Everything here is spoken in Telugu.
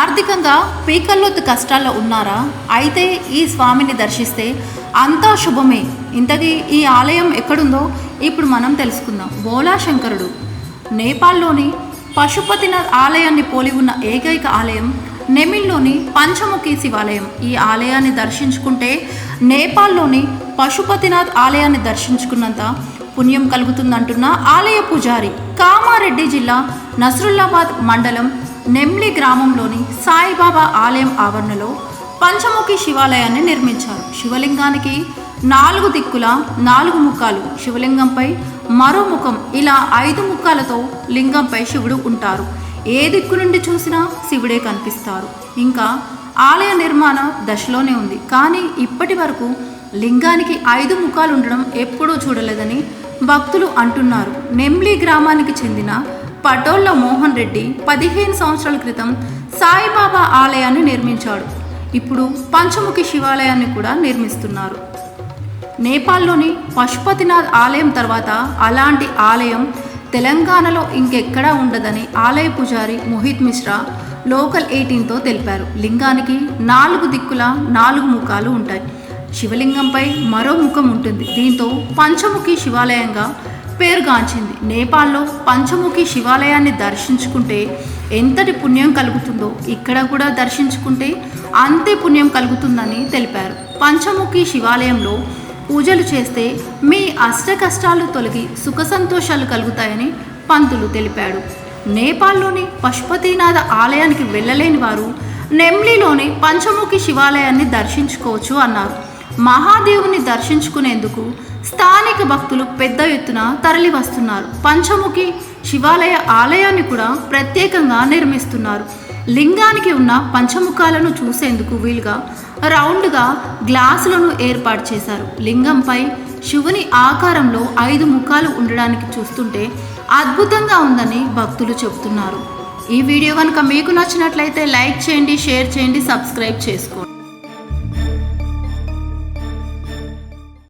ఆర్థికంగా పీకల్లోతు కష్టాల్లో ఉన్నారా? అయితే ఈ స్వామిని దర్శిస్తే అంతా శుభమే. ఇంతకీ ఈ ఆలయం ఎక్కడుందో ఇప్పుడు మనం తెలుసుకుందాం. బోలా శంకరుడు నేపాల్లోని పశుపతినాథ్ ఆలయాన్ని పోలి ఉన్న ఏకైక ఆలయం నెమిల్లోని పంచముఖి శివాలయం. ఈ ఆలయాన్ని దర్శించుకుంటే నేపాల్లోని పశుపతినాథ్ ఆలయాన్ని దర్శించుకున్నంత పుణ్యం కలుగుతుందంటున్న ఆలయ పూజారి కామారెడ్డి జిల్లా నసరుల్లాబాద్ మండలం నెమ్లి గ్రామంలోని సాయిబాబా ఆలయం ఆవరణలో పంచముఖి శివాలయాన్ని నిర్మించారు. శివలింగానికి నాలుగు దిక్కుల నాలుగు ముఖాలు. శివలింగంపై మరో ముఖం ఇలా ఐదు ముఖాలతో లింగంపై శివుడు ఉంటారు. ఏ దిక్కు నుండి చూసినా శివుడే కనిపిస్తారు. ఇంకా ఆలయ నిర్మాణ దశలోనే ఉంది. కానీ ఇప్పటి వరకు లింగానికి ఐదు ముఖాలు ఉండడం ఎప్పుడూ చూడలేదని భక్తులు అంటున్నారు. నెమ్లి గ్రామానికి చెందిన పటోళ్ళ మోహన్ రెడ్డి పదిహేను సంవత్సరాల క్రితం సాయిబాబా ఆలయాన్ని నిర్మించాడు. ఇప్పుడు పంచముఖి శివాలయాన్ని కూడా నిర్మిస్తున్నారు. నేపాల్లోని పశుపతినాథ్ ఆలయం తర్వాత అలాంటి ఆలయం తెలంగాణలో ఇంకెక్కడా ఉండదని ఆలయ పూజారి మోహిత్ మిశ్రా లోకల్ ఎయిటీన్తో తెలిపారు. లింగానికి నాలుగు దిక్కుల నాలుగు ముఖాలు ఉంటాయి. శివలింగంపై మరో ముఖం ఉంటుంది. దీంతో పంచముఖి శివాలయంగా పేరుగాంచింది. నేపాల్లో పంచముఖి శివాలయాన్ని దర్శించుకుంటే ఎంతటి పుణ్యం కలుగుతుందో ఇక్కడ కూడా దర్శించుకుంటే అంతే పుణ్యం కలుగుతుందని తెలిపారు. పంచముఖి శివాలయంలో పూజలు చేస్తే మీ అష్ట కష్టాలు తొలగి సుఖ సంతోషాలు కలుగుతాయని పంతులు తెలిపాడు. నేపాల్లోని పశుపతినాథ ఆలయానికి వెళ్ళలేని వారు నెమ్లిలోని పంచముఖి శివాలయాన్ని దర్శించుకోవచ్చు అన్నారు. మహాదేవుని దర్శించుకునేందుకు స్థానిక భక్తులు పెద్ద ఎత్తున తరలి వస్తున్నారు పంచముఖి శివాలయ ఆలయాన్ని కూడా ప్రత్యేకంగా నిర్మిస్తున్నారు. లింగానికి ఉన్న పంచముఖాలను చూసేందుకు వీలుగా రౌండ్గా గ్లాసులను ఏర్పాటు చేశారు. లింగంపై శివుని ఆకారంలో ఐదు ముఖాలు ఉండడానికి చూస్తుంటే అద్భుతంగా ఉందని భక్తులు చెబుతున్నారు. ఈ వీడియో కనుక మీకు నచ్చినట్లయితే లైక్ చేయండి షేర్ చేయండి సబ్స్క్రైబ్ చేసుకోండి.